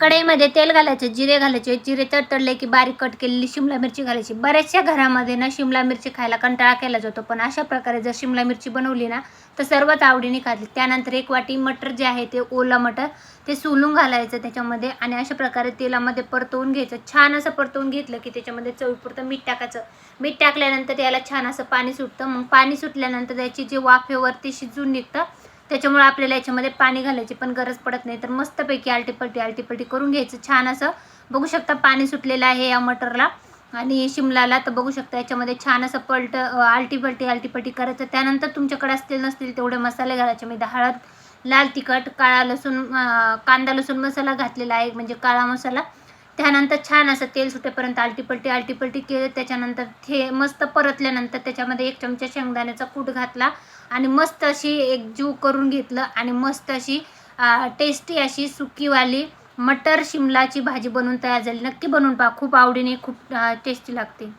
कढईमध्ये तेल घालायचं जिरे घालायचे. जिरे तडतडले की बारीक कट केलेली शिमला मिरची घालायची. बऱ्याचशा घरामध्ये ना शिमला मिरची खायला कंटाळा केला जातो पण अशा प्रकारे जर शिमला मिरची बनवली ना तर सर्वच आवडीने खातील त्यानंतर एक वाटी मटर जे आहे ते ओला मटर ते सोलून घालायचं त्याच्यामध्ये आणि अशा प्रकारे तेलामध्ये परतवून घ्यायचं. छान असं परतवून घेतलं की त्याच्यामध्ये चवीपुरतं मीठ टाकायचं. मीठ टाकल्यानंतर याला छान असं पाणी सुटतं. मग पाणी सुटल्यानंतर त्याची जे वाफेवरती शिजून निघतं त्याच्यामुळे आपल्याला याच्यामध्ये पाणी घालायची पण गरज पडत नाही. तर मस्तपैकी आलटीपलटी आलटीपलटी करून घ्यायचं. छान असं बघू शकता पाणी सुटलेलं आहे या मटरला आणि शिमलाला तर बघू शकता याच्यामध्ये छान असं पलट आलटीपलटी आलटीपलटी करायचं. त्यानंतर तुमच्याकडे असतील नसतील तेवढे मसाले घालायचे. म्हणजे हळद लाल तिखट काळा लसूण कांदा लसूण मसाला घातलेला आहे. म्हणजे काळा मसाला. त्यानंतर छान असं तेल सुटेपर्यंत आलटीपलटी आलटीपलटी केलं त्याच्यानंतर थे मस्त परतल्यानंतर त्याच्यामध्ये एक चमचा शेंगदाण्याचा कूट घातला आणि मस्त अशी एक जीव करून घेतलं आणि मस्त अशी टेस्टी अशी सुकीवाली मटर शिमलाची भाजी बनवून तयार झाली. नक्की बनवून पहा. खूप आवडीने खूप टेस्टी लागते.